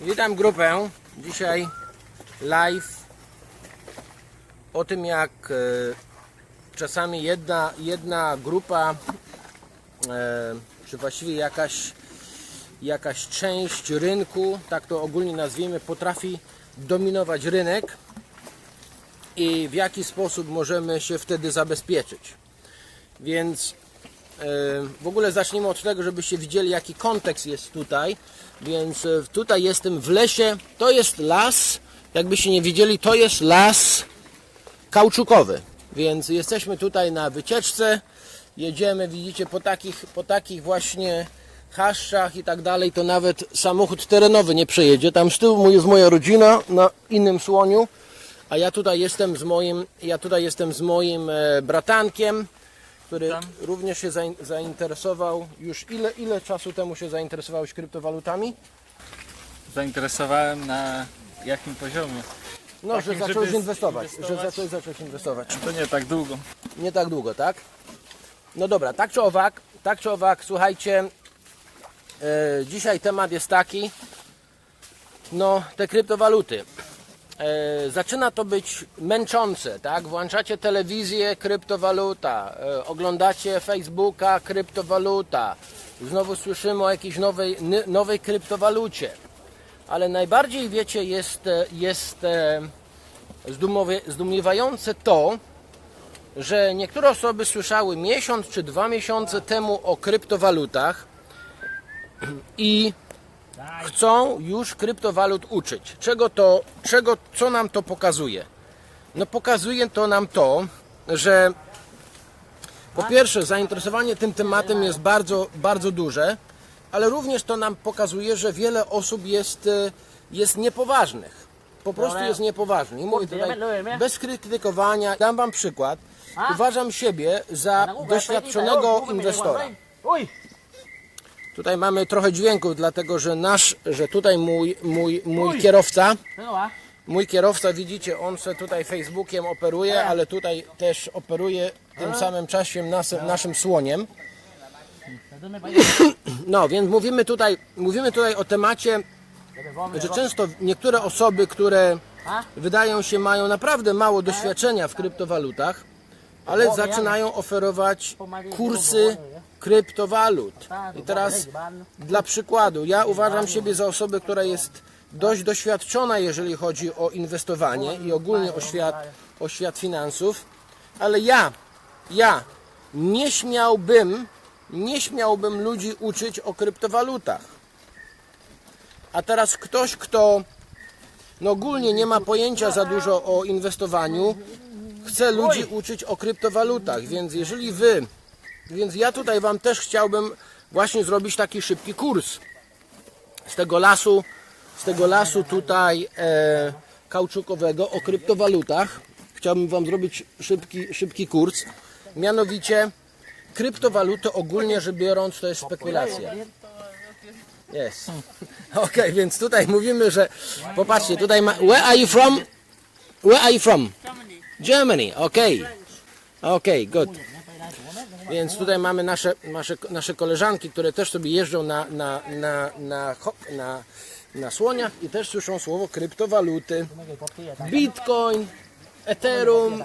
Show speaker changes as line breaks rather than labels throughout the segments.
Witam grupę. Dzisiaj live o tym jak e, czasami jedna, jedna grupa e, czy właściwie jakaś, jakaś część rynku, tak to ogólnie nazwijmy, potrafi dominować rynek i w jaki sposób możemy się wtedy zabezpieczyć. Więc W ogóle zacznijmy od tego, żebyście widzieli jaki kontekst jest tutaj. Więc e, tutaj jestem w lesie. To jest las. Jakbyście nie widzieli, to jest las kauczukowy. Więc jesteśmy tutaj na wycieczce. Jedziemy, widzicie, po takich, po takich właśnie chaszczach i tak dalej, to nawet samochód terenowy nie przejedzie. Tam z tyłu jest moja rodzina na innym słoniu, a ja tutaj jestem z moim, ja tutaj jestem z moim e, bratankiem, który
Tam.
również się zain- zainteresował. Już ile, ile czasu temu się zainteresowałeś kryptowalutami?
zainteresowałem na jakim poziomie.
No,
Takim,
że zacząłeś
żeby
inwestować, że
inwestować.
zacząłeś, zacząłeś inwestować.
To nie tak długo.
Nie tak długo, tak? No dobra, tak czy owak, tak czy owak, słuchajcie, e, dzisiaj temat jest taki, no te kryptowaluty. E, zaczyna to być męczące, tak? Włączacie telewizję, kryptowaluta, e, oglądacie Facebooka, kryptowaluta. Znowu słyszymy o jakiejś nowej, nowej kryptowalucie. Ale najbardziej, wiecie, jest, e, jest zdumiewające to, że niektóre osoby słyszały miesiąc czy dwa miesiące temu o kryptowalutach i chcą już kryptowalut uczyć. Czego to, czego, co nam to pokazuje? No pokazuje to nam to, że po pierwsze zainteresowanie tym tematem jest bardzo, bardzo duże, ale również to nam pokazuje, że wiele osób jest, e, jest niepoważnych. Po prostu jest niepoważny. I mówię tutaj bez krytykowania. Dam Wam przykład. Uważam siebie za doświadczonego inwestora. Tutaj mamy trochę dźwięków, dlatego że nasz, że tutaj mój, mój, mój kierowca, mój kierowca, widzicie, on se tutaj Facebookiem operuje, ale tutaj też operuje tym samym czasie nasym, naszym słoniem. No, więc mówimy tutaj, mówimy tutaj o temacie, że często niektóre osoby, które wydają się mają naprawdę mało doświadczenia w kryptowalutach, ale zaczynają oferować kursy kryptowalut. I teraz dla przykładu, ja uważam siebie za osobę, która jest dość doświadczona, jeżeli chodzi o inwestowanie i ogólnie o świat, o świat finansów, ale ja, ja nie śmiałbym, nie śmiałbym ludzi uczyć o kryptowalutach. A teraz ktoś, kto no ogólnie nie ma pojęcia za dużo o inwestowaniu, chce ludzi uczyć o kryptowalutach, więc jeżeli wy, więc ja tutaj wam też chciałbym właśnie zrobić taki szybki kurs z tego lasu, z tego lasu tutaj e, kauczukowego o kryptowalutach. Chciałbym wam zrobić szybki, szybki kurs. Mianowicie kryptowaluty ogólnie rzecz biorąc to jest spekulacja. Jest. Okej, więc tutaj mówimy, że popatrzcie, tutaj ma Where are you from? Where are you from? Germany. Okej. Okej, good. Więc tutaj mamy nasze, nasze, nasze koleżanki, które też sobie jeżdżą na, na, na, na, na, na słoniach i też słyszą słowo kryptowaluty. Bitcoin, Ethereum.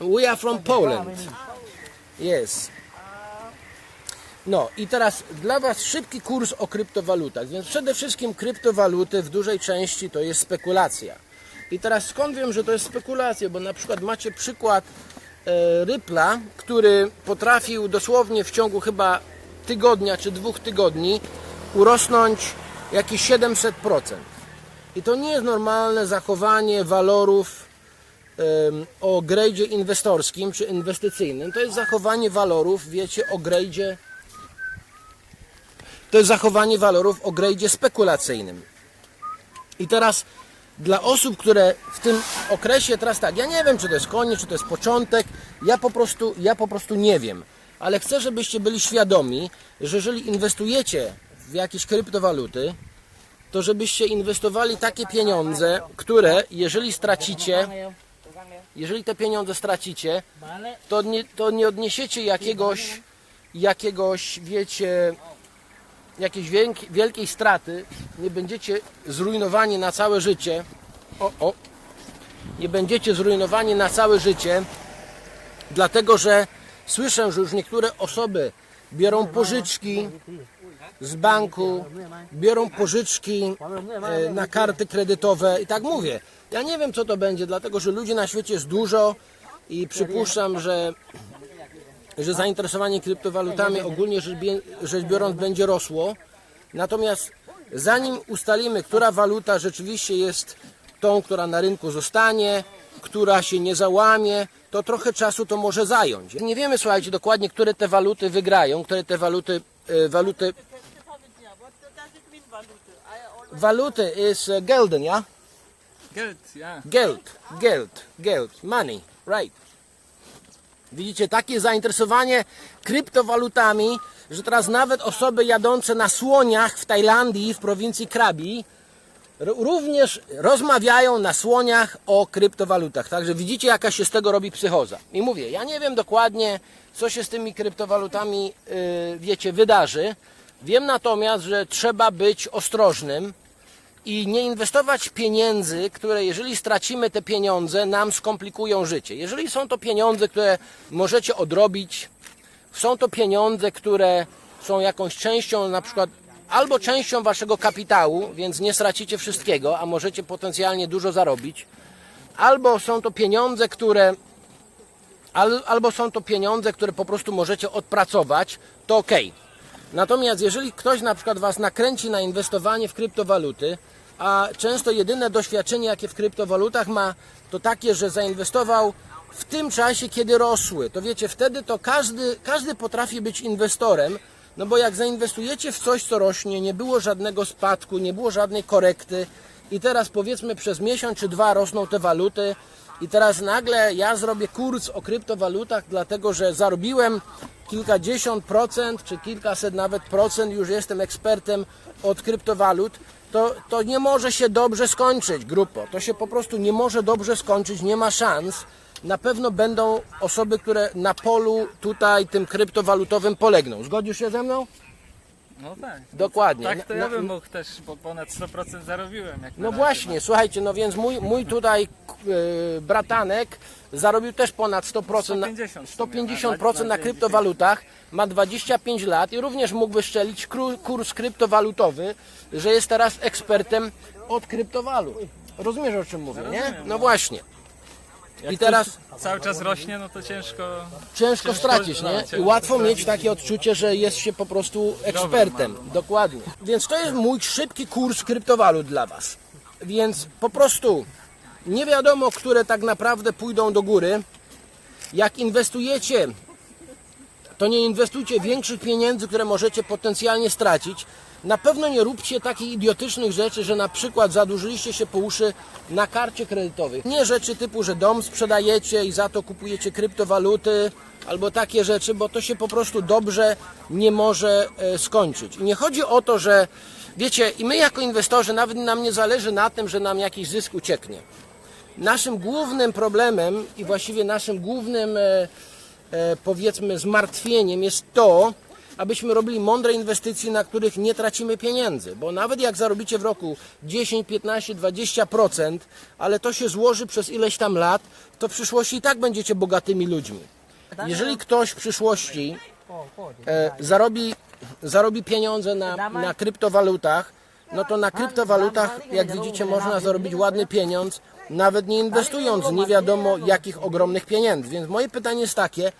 We are from Poland. Yes. No i teraz dla Was szybki kurs o kryptowalutach. Więc przede wszystkim kryptowaluty w dużej części to jest spekulacja. I teraz skąd wiem, że to jest spekulacja? Bo na przykład macie przykład Rypla, który potrafił dosłownie w ciągu chyba tygodnia czy dwóch tygodni urosnąć jakieś 700%. I to nie jest normalne zachowanie walorów o gradzie inwestorskim czy inwestycyjnym. To jest zachowanie walorów, wiecie, o gradzie to jest zachowanie walorów o gradzie spekulacyjnym. I teraz dla osób, które w tym okresie, teraz tak, ja nie wiem, czy to jest koniec, czy to jest początek, ja po prostu, ja po prostu nie wiem. Ale chcę, żebyście byli świadomi, że jeżeli inwestujecie w jakieś kryptowaluty, to żebyście inwestowali takie pieniądze, które jeżeli stracicie, jeżeli te pieniądze stracicie, to nie, to nie odniesiecie jakiegoś, jakiegoś, wiecie, jakiejś wielki- wielkiej straty, nie będziecie zrujnowani na całe życie. O, o. Nie będziecie zrujnowani na całe życie, dlatego że słyszę, że już niektóre osoby biorą pożyczki z banku, biorą pożyczki e, na karty kredytowe i tak mówię. Ja nie wiem co to będzie, dlatego że ludzi na świecie jest dużo i przypuszczam, że, że zainteresowanie kryptowalutami ogólnie rzecz, biorąc będzie rosło. Natomiast zanim ustalimy, która waluta rzeczywiście jest tą, która na rynku zostanie, która się nie załamie, to trochę czasu to może zająć. Nie wiemy, słuchajcie, dokładnie, które te waluty wygrają, które te waluty, e, waluty Waluty is uh, Gelden, ja?
Geld, ja.
Geld, Geld, Geld, money, right. Widzicie, takie zainteresowanie kryptowalutami, że teraz nawet osoby jadące na słoniach w Tajlandii, w prowincji Krabi, również rozmawiają na słoniach o kryptowalutach. Także widzicie, jaka się z tego robi psychoza. I mówię, ja nie wiem dokładnie, co się z tymi kryptowalutami, yy, wiecie, wydarzy. Wiem natomiast, że trzeba być ostrożnym i nie inwestować pieniędzy, które jeżeli stracimy te pieniądze, nam skomplikują życie. Jeżeli są to pieniądze, które możecie odrobić, są to pieniądze, które są jakąś częścią, na przykład albo częścią waszego kapitału, więc nie stracicie wszystkiego, a możecie potencjalnie dużo zarobić, albo są to pieniądze, które al, albo są to pieniądze, które po prostu możecie odpracować, to ok. Natomiast jeżeli ktoś na przykład Was nakręci na inwestowanie w kryptowaluty, a często jedyne doświadczenie, jakie w kryptowalutach ma, to takie, że zainwestował w tym czasie, kiedy rosły, to wiecie, wtedy to każdy, każdy potrafi być inwestorem, no bo jak zainwestujecie w coś, co rośnie, nie było żadnego spadku, nie było żadnej korekty i teraz powiedzmy przez miesiąc czy dwa rosną te waluty, i teraz nagle ja zrobię kurs o kryptowalutach, dlatego że zarobiłem kilkadziesiąt procent, czy kilkaset nawet procent, już jestem ekspertem od kryptowalut, to, to nie może się dobrze skończyć, grupo. To się po prostu nie może dobrze skończyć, nie ma szans. Na pewno będą osoby, które na polu tutaj tym kryptowalutowym polegną. Zgodzisz się ze mną?
No tak.
Dokładnie.
Tak to
Na-
ja
na-
bym mógł też, bo ponad 100% zarobiłem. Jak na
No
razie,
właśnie, słuchajcie, no więc mój, mój tutaj e, bratanek zarobił też ponad 100%, na,
150 w
150%
sumie,
na kryptowalutach, ma 25 lat i również mógł wyszczelić kru- kurs kryptowalutowy, że jest teraz ekspertem od kryptowalut. Rozumiesz o czym mówię, nie? No
no.
właśnie.
Jak
I teraz
cały czas rośnie, no to ciężko.
ciężko
ciężko-
stracić, nie? I łatwo mieć takie odczucie, że jest się po prostu ekspertem. Dokładnie. Więc to jest mój szybki kurs kryptowalut dla Was. Więc po prostu nie wiadomo, które tak naprawdę pójdą do góry. Jak inwestujecie, to nie inwestujcie większych pieniędzy, które możecie potencjalnie stracić. Na pewno nie róbcie takich idiotycznych rzeczy, że na przykład zadłużyliście się po uszy na karcie kredytowej. Nie rzeczy typu, że dom sprzedajecie i za to kupujecie kryptowaluty albo takie rzeczy, bo to się po prostu dobrze nie może e, skończyć. I nie chodzi o to, że wiecie, i my jako inwestorzy nawet nam nie zależy na tym, że nam jakiś zysk ucieknie. Naszym głównym problemem i właściwie naszym głównym e, e, powiedzmy zmartwieniem jest to, abyśmy robili mądre inwestycje, na których nie tracimy pieniędzy, bo nawet jak zarobicie w roku 10, 15, 20%, ale to się złoży przez ileś tam lat, to w przyszłości i tak będziecie bogatymi ludźmi. Jeżeli ktoś w przyszłości e, zarobi, zarobi pieniądze na, na kryptowalutach, no to na kryptowalutach, jak widzicie, można zarobić ładny pieniądz, nawet nie inwestując nie wiadomo jakich ogromnych pieniędzy. Więc moje pytanie jest takie,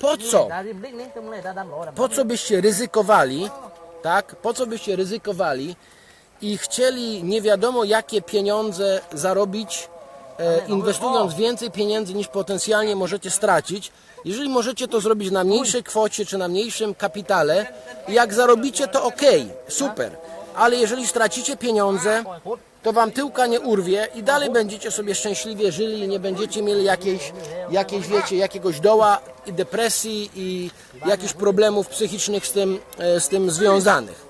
po co? Po co byście ryzykowali, tak? Po co byście ryzykowali i chcieli nie wiadomo jakie pieniądze zarobić, e, inwestując więcej pieniędzy niż potencjalnie możecie stracić, jeżeli możecie to zrobić na mniejszej kwocie czy na mniejszym kapitale, jak zarobicie to ok, super. Ale jeżeli stracicie pieniądze, to wam tyłka nie urwie i dalej będziecie sobie szczęśliwie żyli i nie będziecie mieli jakiejś, jakiejś wiecie, jakiegoś doła i depresji i jakichś problemów psychicznych z tym, e, z tym związanych.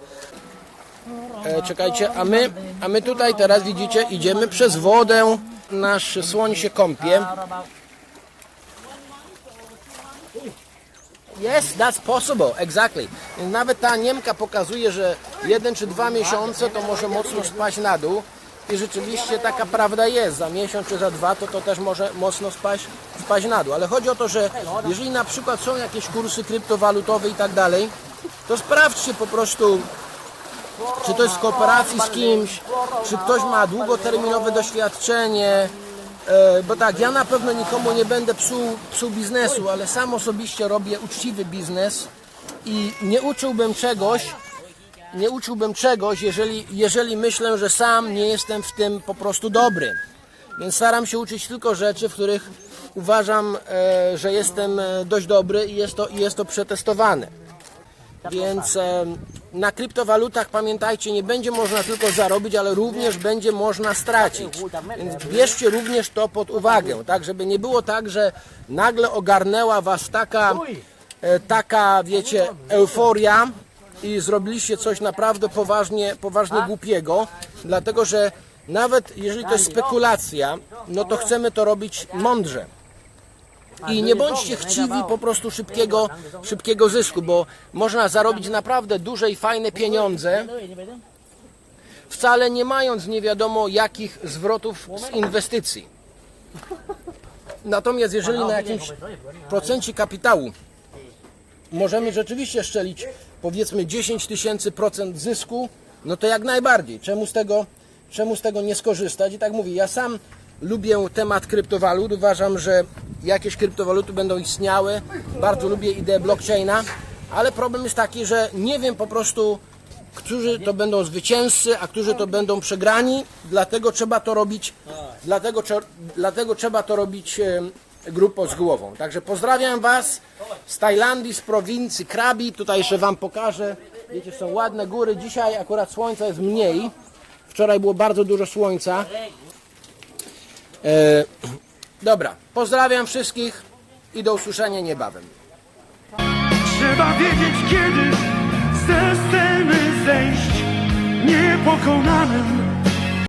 E, czekajcie, a my, a my tutaj teraz widzicie, idziemy przez wodę, nasz słoń się kąpie. Yes, that's possible, exactly. Nawet ta Niemka pokazuje, że jeden czy dwa miesiące to może mocno spaść na dół. I rzeczywiście taka prawda jest. Za miesiąc czy za dwa to to też może mocno spaść, spaść na dół. Ale chodzi o to, że jeżeli na przykład są jakieś kursy kryptowalutowe i tak dalej, to sprawdźcie po prostu, czy to jest w kooperacji z kimś, czy ktoś ma długoterminowe doświadczenie. E, Bo tak, ja na pewno nikomu nie będę psuł, psuł biznesu, ale sam osobiście robię uczciwy biznes i nie uczyłbym czegoś, nie uczyłbym czegoś, jeżeli, jeżeli myślę, że sam nie jestem w tym po prostu dobry. Więc staram się uczyć tylko rzeczy, w których uważam, e, że jestem e, dość dobry i jest to, i jest to przetestowane. Więc e, na kryptowalutach pamiętajcie, nie będzie można tylko zarobić, ale również będzie można stracić. Więc bierzcie również to pod uwagę, tak, żeby nie było tak, że nagle ogarnęła was taka, e, taka wiecie, euforia i zrobiliście coś naprawdę poważnie, poważnie głupiego, dlatego że nawet jeżeli to jest spekulacja, no to chcemy to robić mądrze. I nie bądźcie chciwi po prostu szybkiego, szybkiego zysku, bo można zarobić naprawdę duże i fajne pieniądze, wcale nie mając nie wiadomo jakich zwrotów z inwestycji. Natomiast jeżeli na jakimś procencie kapitału możemy rzeczywiście szczelić powiedzmy 10 tysięcy procent zysku, no to jak najbardziej. Czemu z tego, czemu z tego nie skorzystać? I tak mówię, ja sam lubię temat kryptowalut. Uważam, że jakieś kryptowaluty będą istniały. Bardzo lubię ideę blockchaina, ale problem jest taki, że nie wiem po prostu, którzy to będą zwycięzcy, a którzy to będą przegrani. Dlatego trzeba to robić, dlatego, dlatego trzeba to robić grupą z głową. Także pozdrawiam Was z Tajlandii, z prowincji Krabi. Tutaj jeszcze Wam pokażę. Wiecie, są ładne góry. Dzisiaj akurat słońca jest mniej. Wczoraj było bardzo dużo słońca. E, dobra, pozdrawiam wszystkich i do usłyszenia niebawem.
Trzeba wiedzieć kiedy ze sceny zejść Niepokonanym